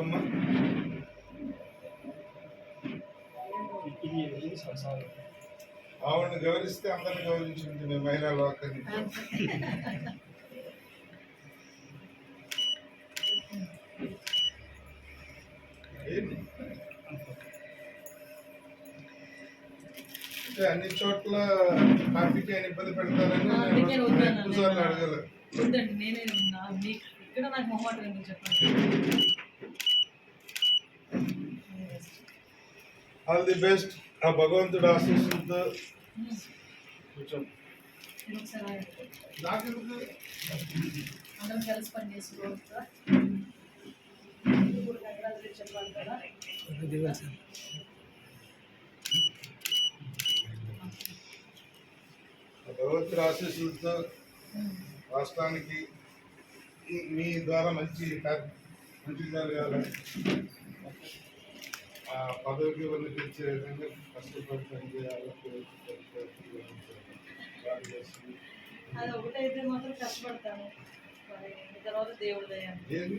బొమ్మ ఆవిడని గౌరవిస్తే అందరిని గౌరవించింది మేము మహిళా లోకాన్ని అన్ని చోట్ల ట్రాఫిక్ ఇబ్బంది పెడతారని అడగలేదు. ఇక్కడ నాకు మొహమాట చెప్పండి. ఆల్ ది బెస్ట్ ఆ భగవంతుడు ఆశీస్సులతో కొంచెం మీరు ఒకసారి ఆగండి. నాకెందుకు అందరం కలిసి పని చేసుకోవచ్చు కదా ఇప్పుడు కంగ్రాచులేట్ చెప్పాలి కదా ఆ భగవంతుడి ఆశీస్సులతో రాష్ట్రానికి మీ- మీ ద్వారా మంచి కార్య- మంచి జరగాలని ఆ పదవికి తెచ్చే విధంగా కష్టపడి పనిచేయాలి అది ఒకటైతే మాత్రం కష్టపడతాను తర్వాత దేవుడి దయ ఏది?